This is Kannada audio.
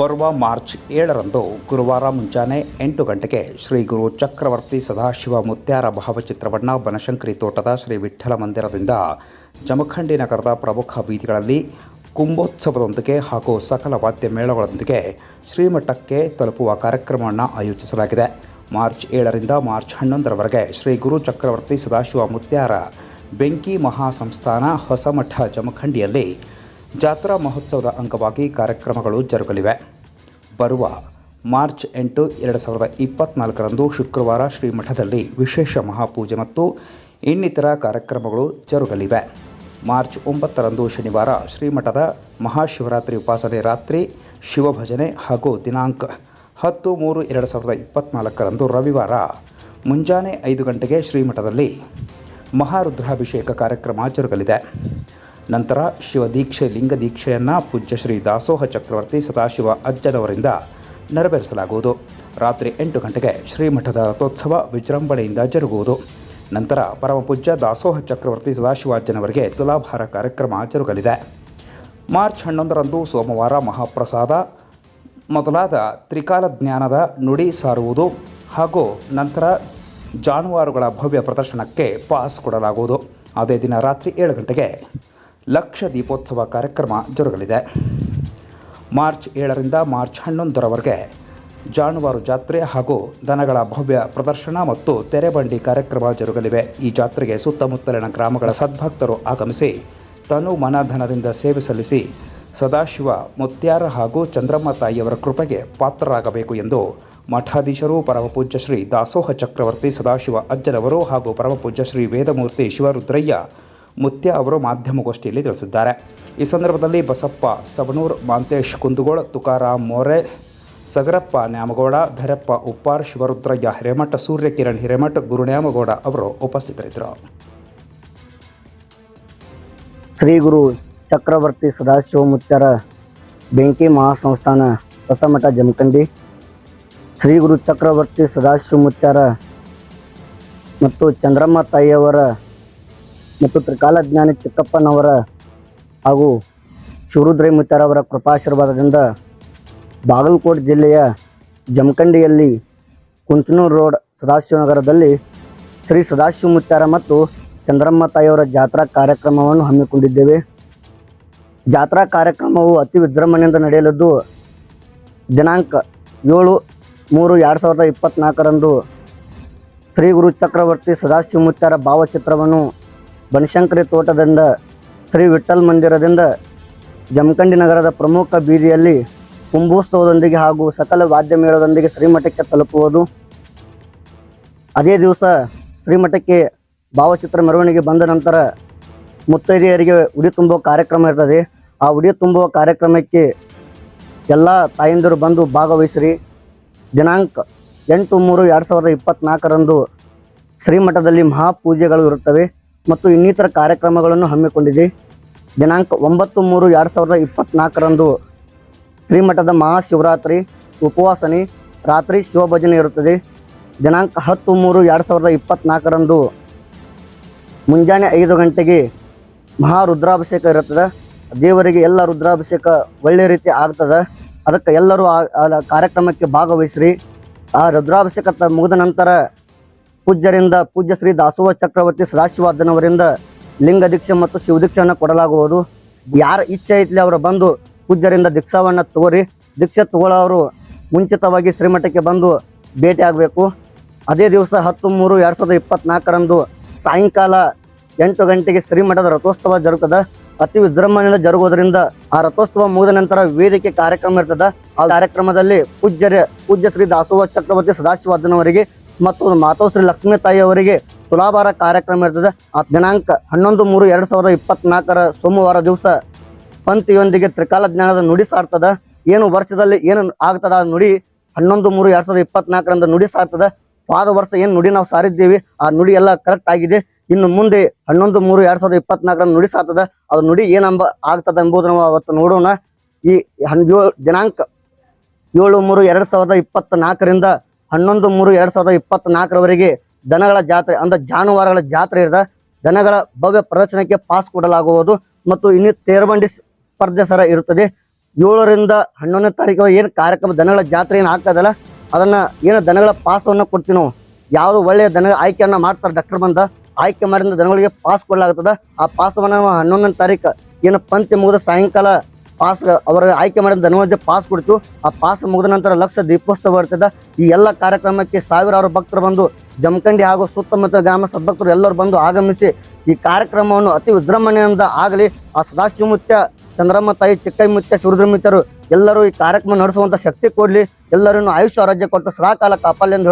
ಬರುವ ಮಾರ್ಚ್ ಏಳರಂದು ಗುರುವಾರ ಮುಂಜಾನೆ ಎಂಟು ಗಂಟೆಗೆ ಶ್ರೀ ಗುರು ಚಕ್ರವರ್ತಿ ಸದಾಶಿವ ಮುತ್ಯಾರ ಭಾವಚಿತ್ರವನ್ನು ಬನಶಂಕರಿ ತೋಟದ ಶ್ರೀ ವಿಠ್ಠಲ ಮಂದಿರದಿಂದ ಜಮಖಂಡಿ ನಗರದ ಪ್ರಮುಖ ಬೀದಿಗಳಲ್ಲಿ ಕುಂಭೋತ್ಸವದೊಂದಿಗೆ ಹಾಗೂ ಸಕಲ ವಾದ್ಯ ಮೇಳಗಳೊಂದಿಗೆ ಶ್ರೀಮಠಕ್ಕೆ ತಲುಪುವ ಕಾರ್ಯಕ್ರಮವನ್ನು ಆಯೋಜಿಸಲಾಗಿದೆ. ಮಾರ್ಚ್ ಏಳರಿಂದ ಮಾರ್ಚ್ ಹನ್ನೊಂದರವರೆಗೆ ಶ್ರೀ ಗುರು ಚಕ್ರವರ್ತಿ ಸದಾಶಿವ ಮುತ್ಯಾರ ಬೆಂಕಿ ಮಹಾಸಂಸ್ಥಾನ ಹೊಸಮಠ ಜಮಖಂಡಿಯಲ್ಲಿ ಜಾತ್ರಾ ಮಹೋತ್ಸವದ ಅಂಗವಾಗಿ ಕಾರ್ಯಕ್ರಮಗಳು ಜರುಗಲಿವೆ. ಬರುವ ಮಾರ್ಚ್ ಎಂಟು ಎರಡು ಸಾವಿರದ ಇಪ್ಪತ್ನಾಲ್ಕರಂದು ಶುಕ್ರವಾರ ಶ್ರೀಮಠದಲ್ಲಿ ವಿಶೇಷ ಮಹಾಪೂಜೆ ಮತ್ತು ಇನ್ನಿತರ ಕಾರ್ಯಕ್ರಮಗಳು ಜರುಗಲಿವೆ. ಮಾರ್ಚ್ ಒಂಬತ್ತರಂದು ಶನಿವಾರ ಶ್ರೀಮಠದ ಮಹಾಶಿವರಾತ್ರಿ ಉಪಾಸನೆ ರಾತ್ರಿ, ಶಿವಭಜನೆ ಹಾಗೂ ದಿನಾಂಕ ಹತ್ತು ಮೂರು ಎರಡು ಸಾವಿರದ ಇಪ್ಪತ್ನಾಲ್ಕರಂದು ರವಿವಾರ ಮುಂಜಾನೆ ಐದು ಗಂಟೆಗೆ ಶ್ರೀಮಠದಲ್ಲಿ ಮಹಾರುದ್ರಾಭಿಷೇಕ ಕಾರ್ಯಕ್ರಮ ಜರುಗಲಿದೆ. ನಂತರ ಶಿವದೀಕ್ಷೆ ಲಿಂಗ ದೀಕ್ಷೆಯನ್ನು ಪೂಜ್ಯ ಶ್ರೀ ದಾಸೋಹ ಚಕ್ರವರ್ತಿ ಸದಾಶಿವ ಅಜ್ಜನವರಿಂದ ನೆರವೇರಿಸಲಾಗುವುದು. ರಾತ್ರಿ ಎಂಟು ಗಂಟೆಗೆ ಶ್ರೀಮಠದ ರಥೋತ್ಸವ ವಿಜೃಂಭಣೆಯಿಂದ ಜರುಗುವುದು. ನಂತರ ಪರಮಪೂಜ್ಯ ದಾಸೋಹ ಚಕ್ರವರ್ತಿ ಸದಾಶಿವ ಅಜ್ಜನವರಿಗೆ ತುಲಾಭಾರ ಕಾರ್ಯಕ್ರಮ ಜರುಗಲಿದೆ. ಮಾರ್ಚ್ ಹನ್ನೊಂದರಂದು ಸೋಮವಾರ ಮಹಾಪ್ರಸಾದ. ಮೊದಲಾದ ತ್ರಿಕಾಲ ಜ್ಞಾನದ ನುಡಿ ಸಾರುವುದು ಹಾಗೂ ನಂತರ ಜಾನುವಾರುಗಳ ಭವ್ಯ ಪ್ರದರ್ಶನಕ್ಕೆ ಪಾಸ್ ಕೊಡಲಾಗುವುದು. ಅದೇ ದಿನ ರಾತ್ರಿ ಏಳು ಗಂಟೆಗೆ ಲಕ್ಷ ದೀಪೋತ್ಸವ ಕಾರ್ಯಕ್ರಮ ಜರುಗಲಿದೆ. ಮಾರ್ಚ್ ಏಳರಿಂದ ಮಾರ್ಚ್ ಹನ್ನೊಂದರವರೆಗೆ ಜಾನುವಾರು ಜಾತ್ರೆ ಹಾಗೂ ದನಗಳ ಭವ್ಯ ಪ್ರದರ್ಶನ ಮತ್ತು ತೆರೆಬಂಡಿ ಕಾರ್ಯಕ್ರಮ ಜರುಗಲಿವೆ. ಈ ಜಾತ್ರೆಗೆ ಸುತ್ತಮುತ್ತಲಿನ ಗ್ರಾಮಗಳ ಸದ್ಭಕ್ತರು ಆಗಮಿಸಿ ತನು ಮನಧನದಿಂದ ಸೇವೆ ಸಲ್ಲಿಸಿ ಸದಾಶಿವ, ಮುತ್ಯಾರ ಹಾಗೂ ಚಂದ್ರಮ್ಮ ತಾಯಿಯವರ ಕೃಪೆಗೆ ಪಾತ್ರರಾಗಬೇಕು ಎಂದು ಮಠಾಧೀಶರು, ಪರಮಪೂಜ್ಯ ಶ್ರೀ ದಾಸೋಹ ಚಕ್ರವರ್ತಿ, ಸದಾಶಿವ ಅಜ್ಜನವರು ಹಾಗೂ ಪರಮಪೂಜ್ಯ ಶ್ರೀ ವೇದಮೂರ್ತಿ ಶಿವರುದ್ರಯ್ಯ ಮುತ್ಯ ಅವರು ಮಾಧ್ಯಮಗೋಷ್ಠಿಯಲ್ಲಿ ತಿಳಿಸಿದ್ದಾರೆ. ಈ ಸಂದರ್ಭದಲ್ಲಿ ಬಸಪ್ಪ ಸವಣೂರ್ ಮಾಂತೇಶ್ ಕುಂದಗೋಳ, ತುಕಾರಾಮ್ ಮೋರೆ, ಸಗರಪ್ಪ ನ್ಯಾಮಗೌಡ, ಧರಪ್ಪ ಉಪ್ಪಾರ್, ಶಿವರುದ್ರಯ್ಯ ಹಿರೇಮಠ, ಸೂರ್ಯಕಿರಣ್ ಹಿರೇಮಠ, ಗುರುನ್ಯಾಮಗೌಡ ಅವರು ಉಪಸ್ಥಿತರಿದ್ದರು. ಶ್ರೀ ಗುರು ಚಕ್ರವರ್ತಿ ಸದಾಶಿವ ಮುತ್ಯರ ಬೆಂಕಿ ಮಹಾಸಂಸ್ಥಾನ ಹೊಸಮಠ ಜಮಖಂಡಿ, ಶ್ರೀ ಗುರು ಚಕ್ರವರ್ತಿ ಸದಾಶಿವ ಮುತ್ಯರ ಮತ್ತು ಚಂದ್ರಮ್ಮ ತಾಯಿಯವರ ಮತ್ತು ತ್ರಿಕಾಲಜ್ಞಾನಿ ಚಿಕ್ಕಪ್ಪನವರ ಹಾಗೂ ಶಿವರುದ್ರೈ ಮುತ್ತಾರವರ ಕೃಪಾಶೀರ್ವಾದದಿಂದ ಬಾಗಲಕೋಟೆ ಜಿಲ್ಲೆಯ ಜಮಖಂಡಿಯಲ್ಲಿ ಕುಂಚನೂರು ರೋಡ್ ಸದಾಶಿವನಗರದಲ್ಲಿ ಶ್ರೀ ಸದಾಶಿವ ಮುತ್ತಾರ ಮತ್ತು ಚಂದ್ರಮ್ಮ ತಾಯಿಯವರ ಜಾತ್ರಾ ಕಾರ್ಯಕ್ರಮವನ್ನು ಹಮ್ಮಿಕೊಂಡಿದ್ದೇವೆ. ಜಾತ್ರಾ ಕಾರ್ಯಕ್ರಮವು ಅತಿ ವಿಜೃಂಭಣೆಯಿಂದ ನಡೆಯಲಿದ್ದು, ದಿನಾಂಕ ಏಳು ಮೂರು ಎರಡು ಸಾವಿರದ ಇಪ್ಪತ್ತ್ನಾಲ್ಕರಂದು ಶ್ರೀ ಗುರು ಚಕ್ರವರ್ತಿ ಸದಾಶಿವ ಮುತ್ತಾರ ಭಾವಚಿತ್ರವನ್ನು ಬನಶಂಕರಿ ತೋಟದಿಂದ ಶ್ರೀ ವಿಠಲ್ ಮಂದಿರದಿಂದ ಜಮಖಂಡಿ ನಗರದ ಪ್ರಮುಖ ಬೀದಿಯಲ್ಲಿ ಕುಂಭೋತ್ಸವದೊಂದಿಗೆ ಹಾಗೂ ಸಕಲ ವಾದ್ಯ ಮೇಳದೊಂದಿಗೆ ಶ್ರೀಮಠಕ್ಕೆ ತಲುಪುವುದು. ಅದೇ ದಿವಸ ಶ್ರೀಮಠಕ್ಕೆ ಭಾವಚಿತ್ರ ಮೆರವಣಿಗೆ ಬಂದ ನಂತರ ಮುತ್ತೈದೆಯರಿಗೆ ಉಡಿ ತುಂಬುವ ಕಾರ್ಯಕ್ರಮ ಇರ್ತದೆ. ಆ ಉಡಿ ತುಂಬುವ ಕಾರ್ಯಕ್ರಮಕ್ಕೆ ಎಲ್ಲ ತಾಯಂದಿರು ಬಂದು ಭಾಗವಹಿಸಿರಿ. ದಿನಾಂಕ ಎಂಟು ಮೂರು ಎರಡು ಸಾವಿರದ ಇಪ್ಪತ್ತ್ನಾಲ್ಕರಂದು ಶ್ರೀಮಠದಲ್ಲಿ ಮಹಾಪೂಜೆಗಳು ಇರುತ್ತವೆ. ಮತ್ತು ಇನ್ನಿತರ ಕಾರ್ಯಕ್ರಮಗಳನ್ನು ಹಮ್ಮಿಕೊಂಡಿದೆ. ದಿನಾಂಕ ಒಂಬತ್ತು ಮೂರು ಎರಡು ಸಾವಿರದ ಇಪ್ಪತ್ತ್ನಾಲ್ಕರಂದು ಶ್ರೀಮಠದ ಮಹಾಶಿವರಾತ್ರಿ ಉಪವಾಸನೆ ರಾತ್ರಿ ಶಿವಭಜನೆ ಇರುತ್ತದೆ. ದಿನಾಂಕ ಹತ್ತು ಮೂರು ಎರಡು ಸಾವಿರದ ಇಪ್ಪತ್ತ್ನಾಲ್ಕರಂದು ಮುಂಜಾನೆ ಐದು ಗಂಟೆಗೆ ಮಹಾ ರುದ್ರಾಭಿಷೇಕ ಇರುತ್ತದೆ. ದೇವರಿಗೆ ಎಲ್ಲ ರುದ್ರಾಭಿಷೇಕ ಒಳ್ಳೆ ರೀತಿ ಆಗ್ತದೆ. ಅದಕ್ಕೆ ಎಲ್ಲರೂ ಆ ಆ ಕಾರ್ಯಕ್ರಮಕ್ಕೆ ಭಾಗವಹಿಸ್ರಿ. ಆ ರುದ್ರಾಭಿಷೇಕ ಮುಗಿದ ನಂತರ ಪೂಜ್ಯರಿಂದ ಪೂಜ್ಯ ಶ್ರೀ ದಾಸೋಹ ಚಕ್ರವರ್ತಿ ಸದಾಶಿವಾದನವರಿಂದ ಲಿಂಗ ದೀಕ್ಷೆ ಮತ್ತು ಶಿವ ದೀಕ್ಷೆಯನ್ನು ಕೊಡಲಾಗುವುದು. ಯಾರ ಇಚ್ಛೆ ಐತ್ಲಿ ಅವರು ಬಂದು ಪೂಜ್ಯರಿಂದ ದೀಕ್ಷಾವನ್ನು ತಗೋರಿ ದೀಕ್ಷೆ ತಗೊಳ್ಳೋರು ಮುಂಚಿತವಾಗಿ ಶ್ರೀಮಠಕ್ಕೆ ಬಂದು ಭೇಟಿ ಆಗಬೇಕು. ಅದೇ ದಿವಸ ಹತ್ತು ಮೂರು ಎರಡು ಸಾವಿರದ ಇಪ್ಪತ್ನಾಲ್ಕರಂದು ಸಾಯಂಕಾಲ ಎಂಟು ಗಂಟೆಗೆ ಶ್ರೀಮಠದ ರಥೋತ್ಸವ ಜರುಗುತ್ತದೆ. ಅತಿ ವಿಜೃಂಭಣೆಯಿಂದ ಜರುಗೋದ್ರಿಂದ ಆ ರಥೋತ್ಸವ ಮುಗಿದ ನಂತರ ವೇದಿಕೆ ಕಾರ್ಯಕ್ರಮ ಇರ್ತದೆ. ಆ ಕಾರ್ಯಕ್ರಮದಲ್ಲಿ ಪೂಜ್ಯರೇ, ಪೂಜ್ಯ ಶ್ರೀ ದಾಸೋಹ ಚಕ್ರವರ್ತಿ ಸದಾಶಿವಾದನವರಿಗೆ ಮತ್ತು ಮಾತೋಶ್ರೀ ಲಕ್ಷ್ಮೀ ತಾಯಿ ಅವರಿಗೆ ತುಲಾಭಾರ ಕಾರ್ಯಕ್ರಮ ಇರ್ತದೆ. ಆ ದಿನಾಂಕ ಹನ್ನೊಂದು ಮೂರು ಎರಡು ಸಾವಿರದ ಇಪ್ಪತ್ನಾಲ್ಕರ ಸೋಮವಾರ ದಿವಸ ಪಂಥಿಯೊಂದಿಗೆ ತ್ರಿಕಾಲ ಜ್ಞಾನದ ನುಡಿ ಸಾರ್ತದ. ಏನು ವರ್ಷದಲ್ಲಿ ಏನು ಆಗ್ತದ ನುಡಿ ಹನ್ನೊಂದು ಮೂರು ಎರಡು ಸಾವಿರದ ಇಪ್ಪತ್ನಾಲ್ಕರಂದು ನುಡಿ ಸಾರ್ತದ. ಹೋದ ವರ್ಷ ಏನು ನುಡಿ ನಾವು ಸಾರಿದ್ದೀವಿ. ಆ ನುಡಿ ಎಲ್ಲ ಕರೆಕ್ಟ್ ಆಗಿದೆ. ಇನ್ನು ಮುಂದೆ ಹನ್ನೊಂದು ಮೂರು ಎರಡು ಸಾವಿರದ ಇಪ್ಪತ್ನಾಲ್ಕರಂದು ನುಡಿ ಸಾರ್ತದ. ಅದು ನುಡಿ ಏನಂಬ ಆಗ್ತದೆ ಎಂಬುದು ನಾವು ಅವತ್ತು ನೋಡೋಣ. ಈ ಹನ್ ದಿನಾಂಕ ಏಳು ಮೂರು ಎರಡು ಸಾವಿರದ ಇಪ್ಪತ್ನಾಲ್ಕರಿಂದ ಹನ್ನೊಂದು ಮೂರು ಎರಡ್ ಸಾವಿರದ ಇಪ್ಪತ್ನಾಲ್ಕರವರೆಗೆ ದನಗಳ ಜಾತ್ರೆ, ಅಂದ್ರೆ ಜಾನುವಾರುಗಳ ಜಾತ್ರೆ ಇರದ ದನಗಳ ಭವ್ಯ ಪ್ರದರ್ಶನಕ್ಕೆ ಪಾಸ್ ಕೊಡಲಾಗುವುದು ಮತ್ತು ಇನ್ನು ತೇರ್ಬಂಡಿ ಸ್ಪರ್ಧೆ ಸರ ಇರುತ್ತದೆ. ಏಳರಿಂದ ಹನ್ನೊಂದನೇ ತಾರೀಕು ಏನು ಕಾರ್ಯಕ್ರಮ, ದನಗಳ ಜಾತ್ರೆ ಏನು ಆಗ್ತದಲ್ಲ ಅದನ್ನ ಏನು ದನಗಳ ಪಾಸವನ್ನು ಕೊಡ್ತೀವಿ ನಾವು? ಯಾವುದು ಒಳ್ಳೆಯ ದನ ಆಯ್ಕೆಯನ್ನು ಮಾಡ್ತಾರೆ ಡಾಕ್ಟರ್ ಬಂದ, ಆಯ್ಕೆ ಮಾಡಿದ ದನಗಳಿಗೆ ಪಾಸ್ ಕೊಡಲಾಗುತ್ತದೆ ಆ ಪಾಸವನ್ನು ಹನ್ನೊಂದನೇ ತಾರೀಕು ಏನು ಪಂಕ್ತಿ ಮುಗಿದ ಸಾಯಂಕಾಲ ಪಾಸ್ ಅವರ ಆಯ್ಕೆ ಮಾಡಿದ ದನಗಳಿಗೆ ಪಾಸ್ ಕೊಡ್ತು ಆ ಪಾಸ್ ಮುಗಿದ ನಂತರ ಲಕ್ಷ ದೀಪೋತ್ಸವ ಬರ್ತದ ಈ ಎಲ್ಲ ಕಾರ್ಯಕ್ರಮಕ್ಕೆ ಸಾವಿರಾರು ಭಕ್ತರು ಬಂದು ಜಮಖಂಡಿ ಹಾಗೂ ಸುತ್ತಮುತ್ತ ಗ್ರಾಮ ಸದ್ಭಕ್ತರು ಎಲ್ಲರೂ ಬಂದು ಆಗಮಿಸಿ ಈ ಕಾರ್ಯಕ್ರಮವನ್ನು ಅತಿ ವಿಜೃಂಭಣೆಯಿಂದ ಆಗಲಿ, ಆ ಸದಾಶಿವಮುತ್ಯ ಚಂದ್ರಮ್ಮ ತಾಯಿ ಚಿಕ್ಕೈ ಮುತ್ಯ ಶಿವರುದ್ರಮಿತ್ಯರು ಎಲ್ಲರೂ ಈ ಕಾರ್ಯಕ್ರಮ ನಡೆಸುವಂತ ಶಕ್ತಿ ಕೊಡಲಿ. ಎಲ್ಲರನ್ನು ಆಯುಷ್ಯ ಆರೋಗ್ಯ ಕೊಟ್ಟು ಸದಾಕಾಲ ಕಾಪಾಡಲಿ ಎಂದು